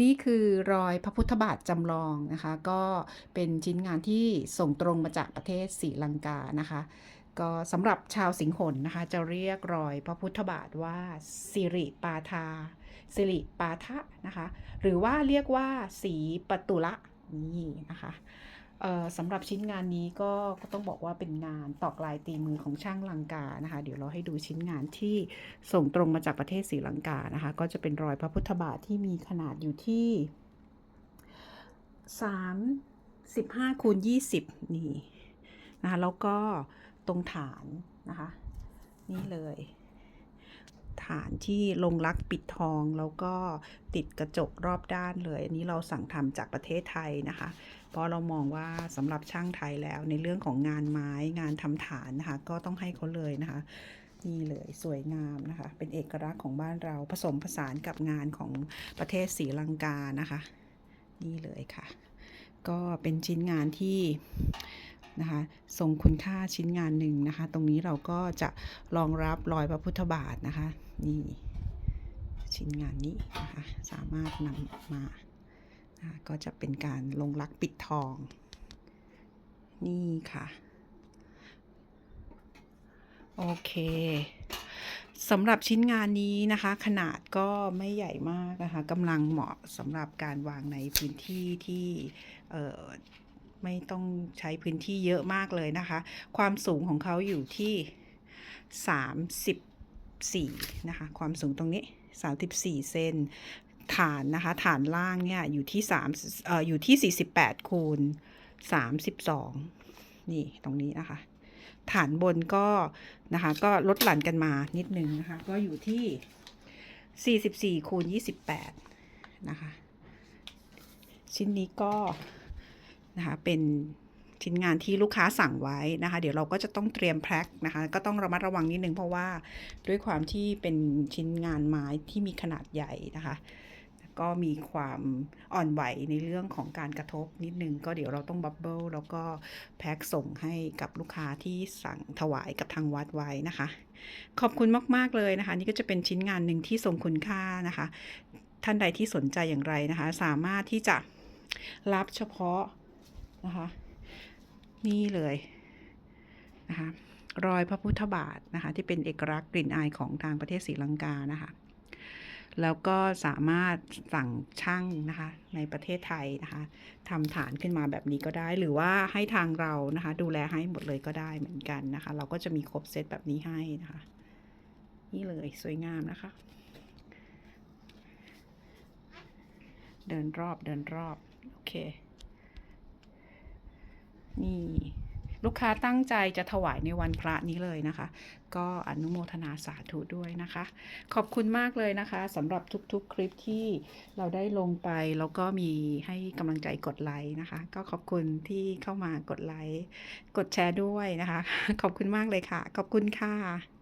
นี่คือรอยพระพุทธบาทจำลองนะคะ ก็เป็นชิ้นงานที่ส่งตรงมาจากประเทศศรีลังกานะคะก็สำหรับชาวสิงห์นนะคะ จะเรียกรอยพระพุทธบาทว่าสิริปาทาสิริปาทะนะคะ หรือว่าเรียกว่าสีปตุละนี่นะคะ สำหรับชิ้นงานนี้ก็ก็ต้องบอกว่าเป็นงานตอกลายตีมือของช่างลังกานะคะ เดี๋ยวเราให้ดูชิ้นงานที่ส่งตรงมาจากประเทศศรีลังกานะคะ ก็จะเป็นรอยพระพุทธบาทที่มีขนาดอยู่ที่35คูณ20 นี่นะคะแล้วก็ตรงฐานนะคะ นี่เลย ฐานที่ลงรักปิดทองแล้วก็ติดกระจกรอบด้านเลย อันนี้เราสั่งทำจากประเทศไทยนะคะ เพราะเรามองว่าสำหรับช่างไทยแล้วในเรื่องของงานไม้งานทำฐานนะคะ ก็ต้องให้เขาเลยนะคะนี่เลยสวยงามนะคะ เป็นเอกลักษณ์ของบ้านเราผสมผสานกับงานของประเทศศรีลังกานะคะ นี่เลยค่ะ ก็เป็นชิ้นงานที่นะคะทรงคุณค่าชิ้นงานหนึ่งนะคะ ตรงนี้เราก็จะรองรับรอยพระพุทธบาทนะคะ นี่ ชิ้นงานนี้นะคะ สามารถนำมา นะคะก็จะเป็นการลงรักปิดทอง นี่ค่ะ โอเคสำหรับชิ้นงานนี้นะคะ ขนาดก็ไม่ใหญ่มากนะคะกำลังเหมาะสำหรับการวางในพื้นที่ที่เไม่ต้องใช้พื้นที่เยอะมากเลยนะคะ ความสูงของเขาอยู่ที่ 34 นะคะ ความสูงตรงนี้ 34 เซน ฐานนะคะ ฐานล่างเนี่ยอยู่ที่3เอ่ออยู่ที่48คูณ32นี่ตรงนี้นะคะ ฐานบนก็นะคะก็ลดหลั่นกันมานิดนึงนะคะ ก็อยู่ที่44คูณ28นะคะ ชิ้นนี้ก็นะคะเป็นชิ้นงานที่ลูกค้าสั่งไว้นะคะ เดี๋ยวเราก็จะต้องเตรียมแพ็คนะคะ ก็ต้องระมัดระวังนิดนึงเพราะว่าด้วยความที่เป็นชิ้นงานไม้ที่มีขนาดใหญ่นะคะ ก็มีความอ่อนไหวในเรื่องของการกระทบนิดนึง ก็เดี๋ยวเราต้องบับเบิลแล้วก็แพ็คส่งให้กับลูกค้าที่สั่งถวายกับทางวัดไว้นะคะ ขอบคุณมาก ๆ เลยนะคะ นี่ก็จะเป็นชิ้นงานหนึ่งที่ทรงคุณค่านะคะ ท่านใดที่สนใจอย่างไรนะคะ สามารถที่จะรับเฉพาะนะคะ นี่เลยนะคะรอยพระพุทธบาทนะคะที่เป็นเอกลักษณ์กลิ่นอายของทางประเทศศรีลังกานะคะ แล้วก็สามารถสั่งช่างนะคะในประเทศไทยนะคะทำฐานขึ้นมาแบบนี้ก็ได้ หรือว่าให้ทางเรานะคะ ดูแลให้หมดเลยก็ได้เหมือนกันนะคะ เราก็จะมีครบเซตแบบนี้ให้นะคะ นี่เลยสวยงามนะคะ เดินรอบเดินรอบ โอเค นี่ ลูกค้าตั้งใจจะถวายในวันพระนี้เลยนะคะ ก็อนุโมทนาสาธุด้วยนะคะ ขอบคุณมากเลยนะคะสำหรับทุกๆคลิปที่เราได้ลงไปแล้วก็มีให้กำลังใจกดไลค์นะคะ ก็ขอบคุณที่เข้ามากดไลค์กดแชร์ด้วยนะคะ ขอบคุณมากเลยค่ะ ขอบคุณค่ะ